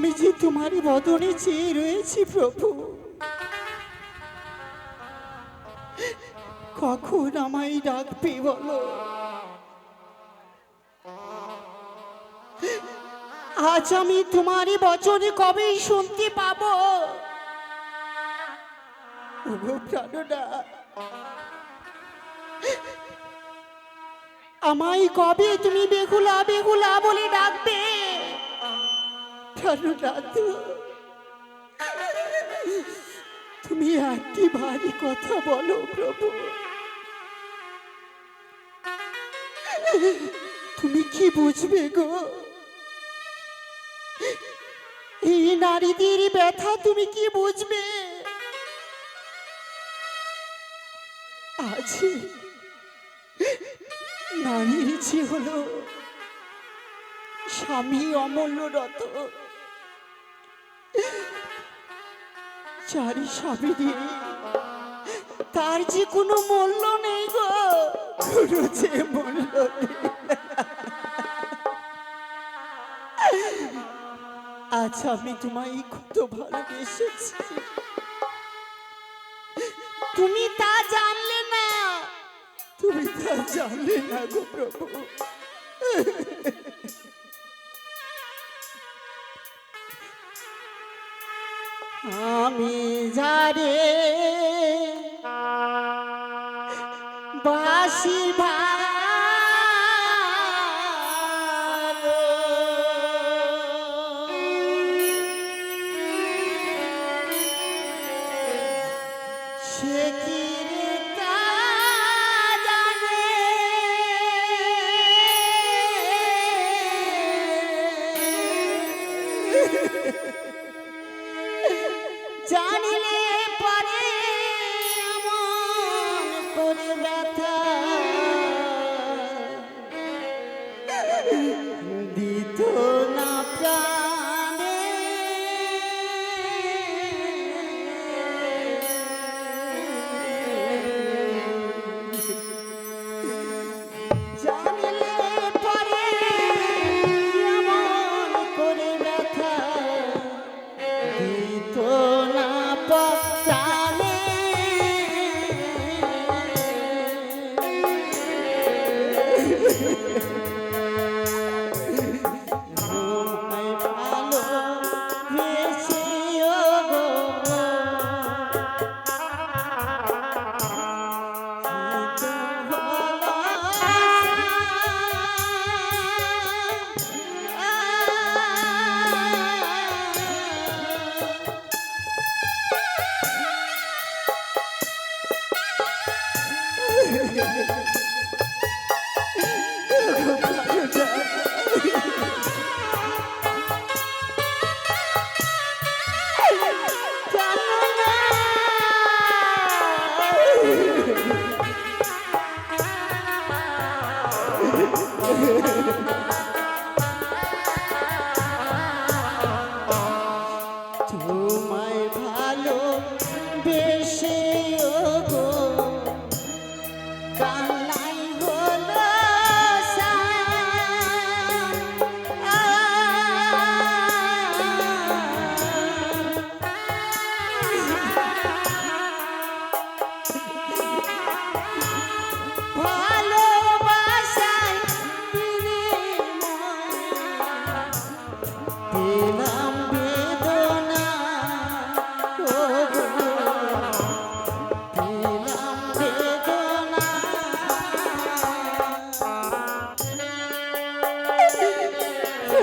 আমি যে তোমারই বদনে চেয়ে রয়েছি প্রভু। কখন আমায় ডাকবে বলো? আজ আমি তোমারই বচনে কবে শুনতে পাবো? আমায় কবে তুমি বেগুলা বেগুলা বলে ডাকবে? প্রাণনা তো তুমি একটি ভারী কথা বলো, প্রভু। তুমি কি বুঝবে গো? এই নারীদের ব্যথা তুমি কি বুঝবে? আজ নারীর যে হলো স্বামী অমূল্য রত। চারি স্বামী দিয়ে তার যে কোনো মূল্য নেই গো। কোনো যে মূল্য আজ আমি তোমায় কত ভালোবেসেছি। তুমি তা জানলে না। তুমি তা জানলে না গো প্রভু। আমি যারে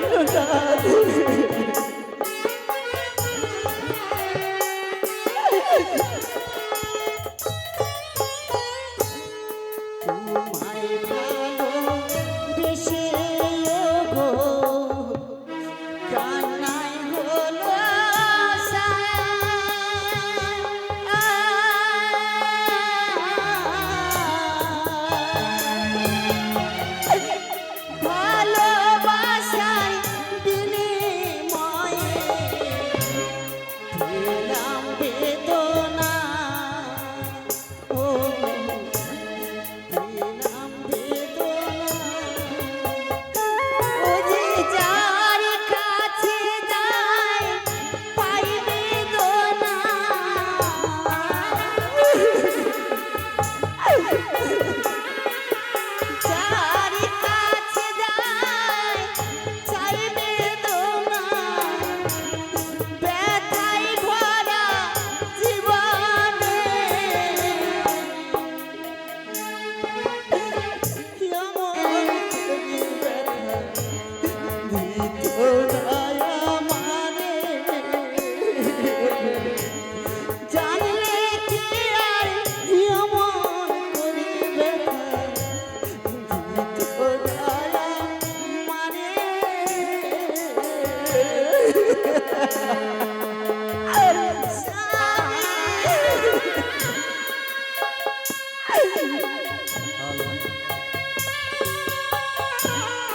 তোমায়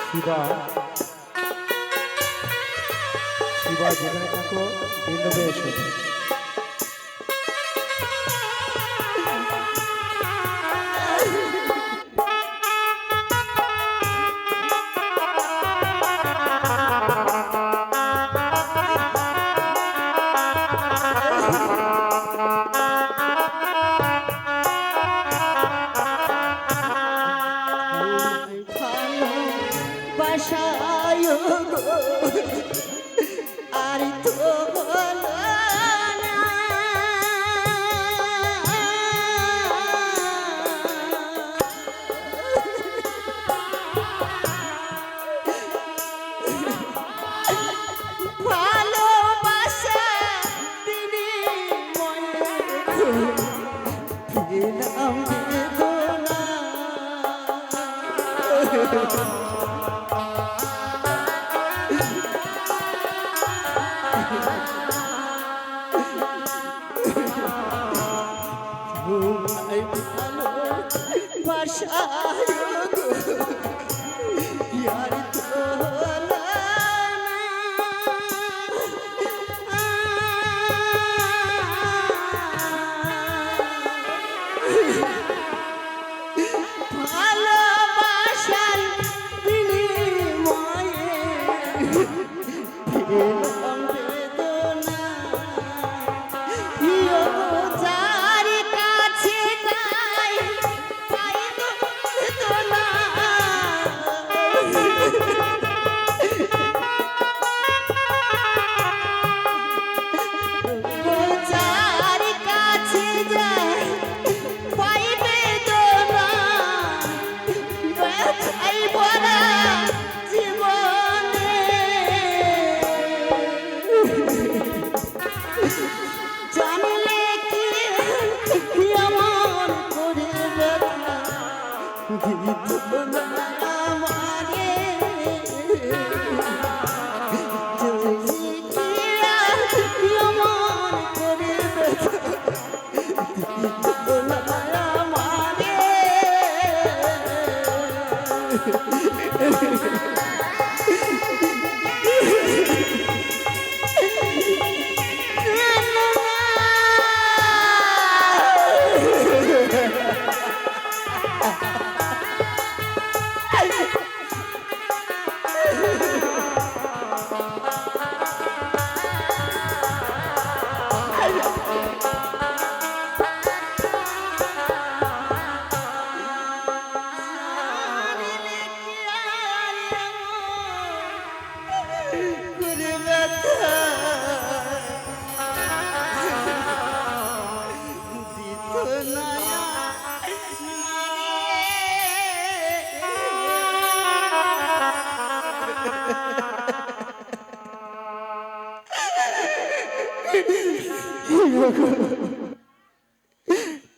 শিবা। শিবা যেখানে থাকো বৃন্দবে এসো।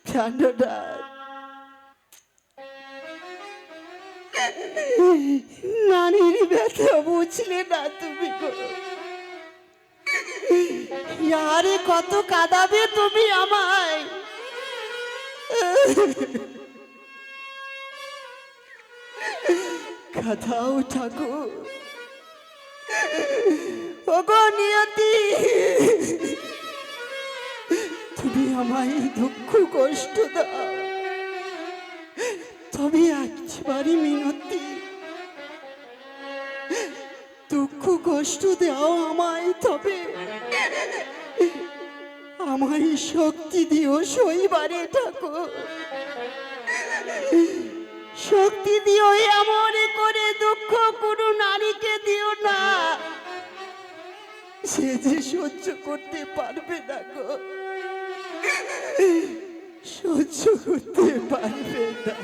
ঠান্ডাটা নানির ব্যথা বুঝলে না তুমি আরে কত কাঁদাবে তুমি আমায়। কাঁদাও ঠাকুর। ওগো নিয়তি। তুমি আমায় দুঃখ, কষ্ট দাও, তবে একবারই মিনতি। দুঃখ, কষ্ট দাও আমায়, তবে আমায় শক্তি দিও শৈবারে থাকো শক্তি দিও এমন করে দুঃখ কোনো নারীকে দিও না। সে যে সহ্য করতে পারবে না গো। সহ্য করতে পারবে না।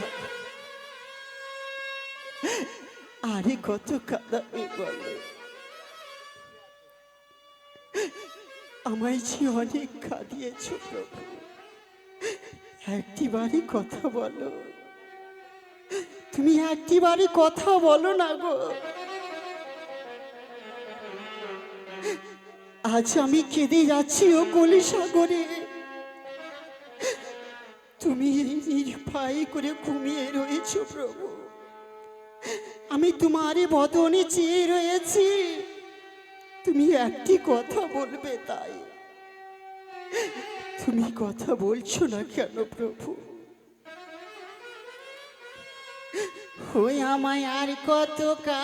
আরে কত কাঁদাবে বলো। আমায় যে অনেক কাঁদিয়েছ প্রভু একটিবারই কথা বলো। তুমি একটি বারে কথা বলো না গো। আজ আমি কেঁদে যাচ্ছি ও কলি সাগরে তুমি নির্ভয় করে ঘুমিয়ে রয়েছ প্রভু। আমি তোমারই বদনে চেয়ে রয়েছি। তুমি একটি কথা বলবে তাই। তুমি কথা বলছো না কেন প্রভু? হয়ে আমায় আর কত কা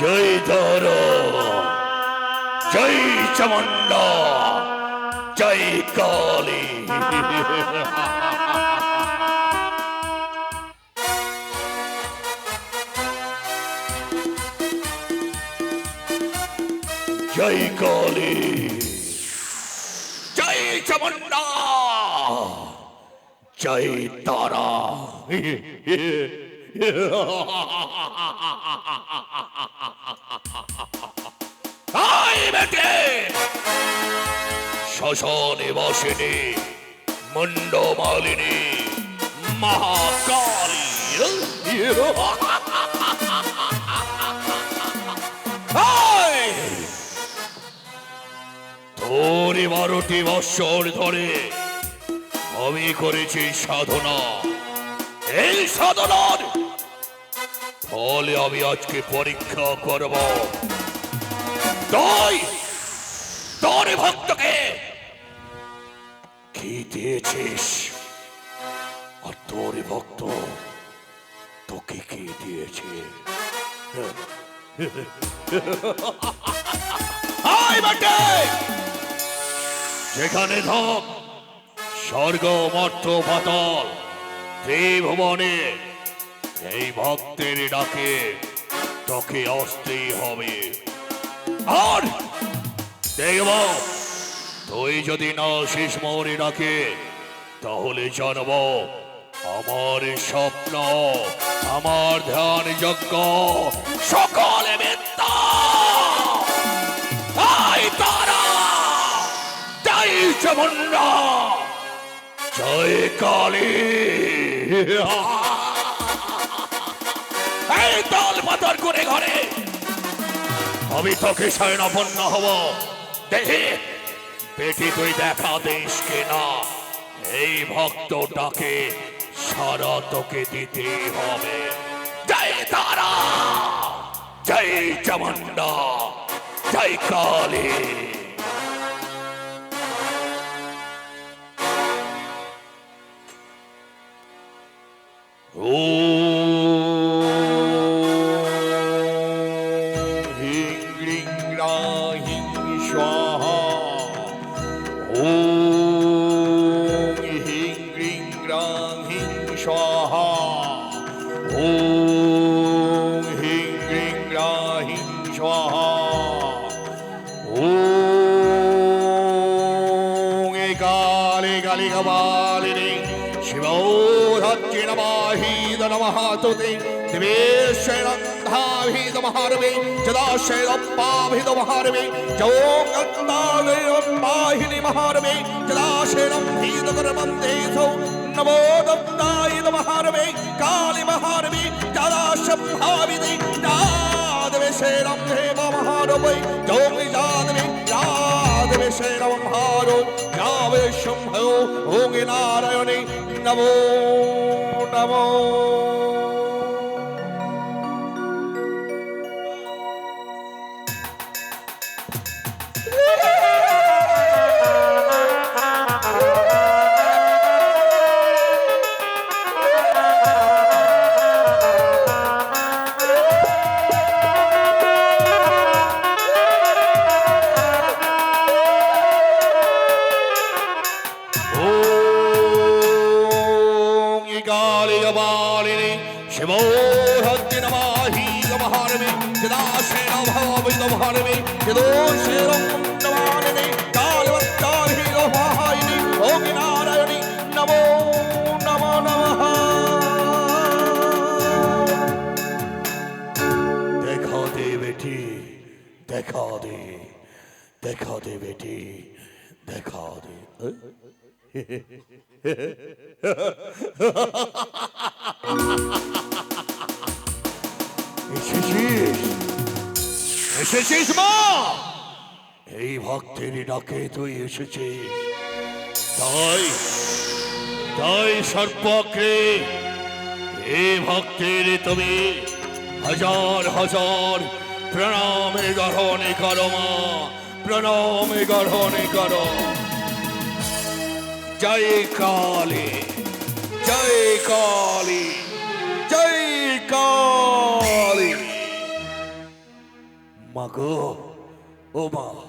জয় ধর। জয় চামুন্ডা জয় কালী। জয় কালী। জয় চামুন্ডা জয় তারা। শ্মশানে বসেনি মুন্ড মালিনী মহাকালী! তোরে বারোটি বৎসর ধরে আমি করেছি সাধনা। এই সাধনার ফলে আমি আজকে পরীক্ষা করব। তাই তোর ভক্তকে দিয়েছিস। আর তোর ভক্ত তোকে কি দিয়েছে? যেখানে ধক স্বর্গ, মর্ত, পাতল, ত্রিভুবনে এই ভক্তের ডাকে তোকে আসতেই হবে। আর দেখব তুই যদি না শেষ মরে ডাকে তাহলে জানব আমার স্বপ্ন, আমার ধ্যান যজ্ঞ সকলে আই তারা জয় চামুন্ডা জয় কালী। এই দল পাতর করে ঘরে। আমি তোকে শয়নাপন্ন হব। দেখি বেটি তুই দেখা দিস কিনা? এই ভক্তটাকে সারা তোকে দিতে হবে। জয় তারা! জয় চামুন্ডা জয় কালী! ॐ दिवेशैरन्धाभिद महारवे जदाशैरप्पाभिद महारवे जौङ्गन्दालैरप्पाहिनि महारवे जलाशैरम्भीद कर्मं देशो नमो दत्तायिद महारवे कालि महारवे जलाशम्भाविदे जादवे शैरं हेम महारवै जौमि जादवे जादवे शैरं हारो जावे शम्भो ओगे नारायणे দেখা দে বেটি দেখা দে দেখা দে বেটি দেখা দে এসেছিস এসেছিস মা এই ভক্তের ডাকে তুই এসেছিস। তাই তাই সর্বক্রে এ ভক্তের তুমি হাজার হাজার প্রণামে গ্রহণে করো মা, প্রণামে গ্রহণে করো। জয় কালী জয় কালী জয় কালী। মাগো ও মা।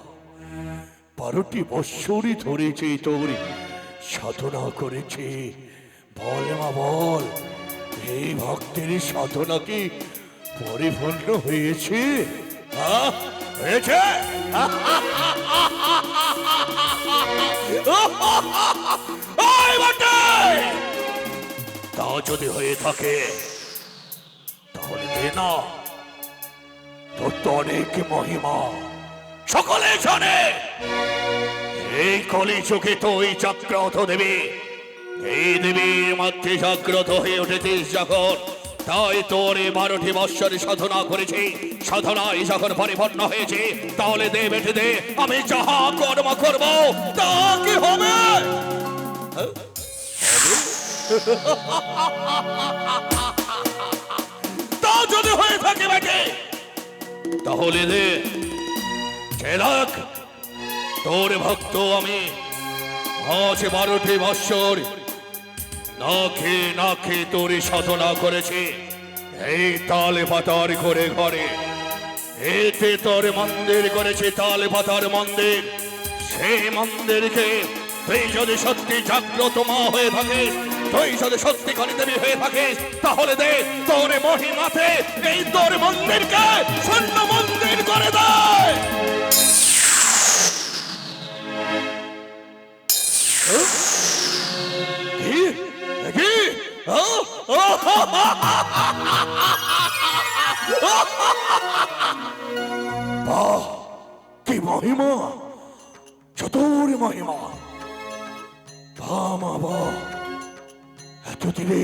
বারোটি বৎসরই ধরেছে তোর। সাধনা করেছে। বল মা, বল। এই ভক্তের সাধনা কি পরিপূর্ণ হয়েছে? হ্যাঁ? হয়েছে? তা যদি হয়ে থাকে, তাহলে না, তোর তো অনেক মহিমা। সকলে জানে এই কলি চোখে তো ওই জাগ্রত দেবী। এই দেবীর মধ্যে জাগ্রত হয়ে উঠেছিস যখন। তাই তোর এই বারোটি বৎসর সাধনা করেছি। সাধনায় যখন পরিপূর্ণ হয়েছে, তাহলে দে বেটে দে, আমি যাহা কর্ম করব, তা কি হবে? তা যদি হয়ে থাকে বেটে তাহলে দে ছেলাক তোর ভক্ত আমি। আজ বারোটি বৎসর না খেয়ে না খেয়ে তোর সাধনা করেছি। এই তালে পাতার ঘরে ঘরে, এতে তোর মন্দির করেছে তালে পাতার মন্দির। সেই মন্দিরকে তুই যদি সত্যি জাগ্রত মা হয়ে থাকিস, তুই যদি সত্যি করে দেবী হয়ে থাকিস, তাহলে দে তোর মহিমাতে এই তোর মন্দিরকে স্বর্ণ মন্দির করে দেয় বাহ কি মহিমা? চতুর মহিমা বা মা বা এতদিনে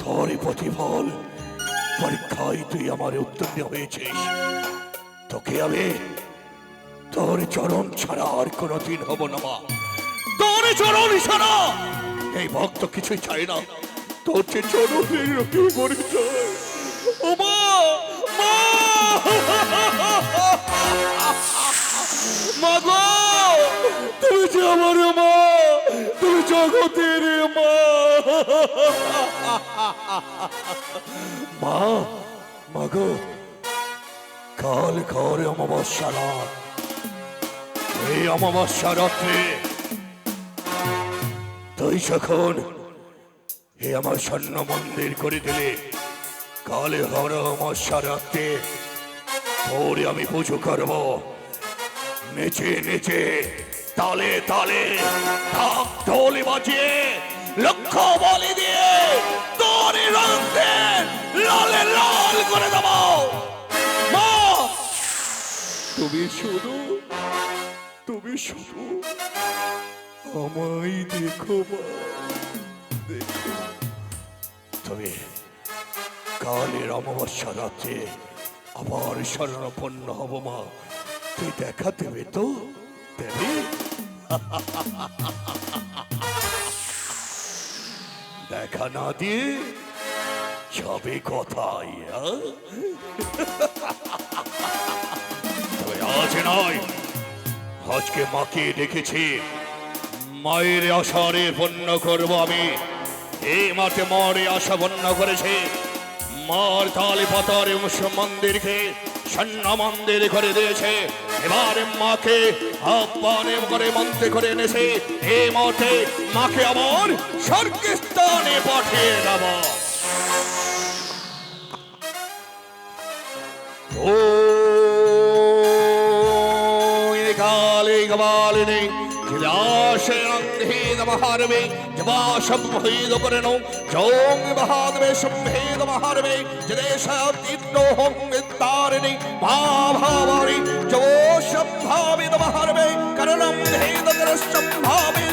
তোর প্রতিফল পরীক্ষায় তুই আমার উত্তীর্ণ হয়েছিস। তোকে আমি তোর চরণ ছাড়া আর কোনোদিন হব না, মা। তোর চরণ ছাড়া। এই ভক্ত কিছুই চাই না। তোর যে চরণের মা মা। তুমি যে আমার মা, তুমি জগতের মা। মা মা গো কাল ঘরে অমাবস্যা রাত? এই অমাবস্যা রাত্রে তুই যখন এ আমার স্বর্ণ মন্দির করে দিলে, কালে হর অমাবস্যা রাত্রে তোরে আমি পুজো করব। নেচে নেচে, তালে তালে ঢাক ঢোল বাজিয়ে, লক্ষ বলি দিয়ে তোর রঙে লালে লাল করে দেব। মা তুমি শুধু তুমি শুধু আমায় দেখো দেখো। তবে কালের অমাবস্যা রাতে আবার স্মরণাপন্ন হব মা। তুই দেখা দেবে তো, দেবে? দেখা না দিয়ে যাবে কথাই আজ নয়। আজকে মাকে ডেকেছি মায়ের আশারে পণ্য করব আমি। এই মাঠে মরে আশা পণ্য করেছে। মার তালে পাতার মন্দিরকে সন্ন মন্দির করে দিয়েছে। এবার মাকে আহ্বানে করে মন্ত্রে করে এনেছে। এই মঠে মাকে আমার স্বর্গস্থানে পাঠিয়ে দেব। ॐ കപാലിനെ ജലാശയാഗ്നേ നമഹാരവേ ജവാശംഭേദപരണോ ജോം മഹാദവേ സംഭേദമഹാരവേ ജലേശീർണോഹം നിത്താരിണി മഹാഭാവാരി ജവോഷംഭാവി നമഹാരവേ കരണം ഭേദകരസംഭാവി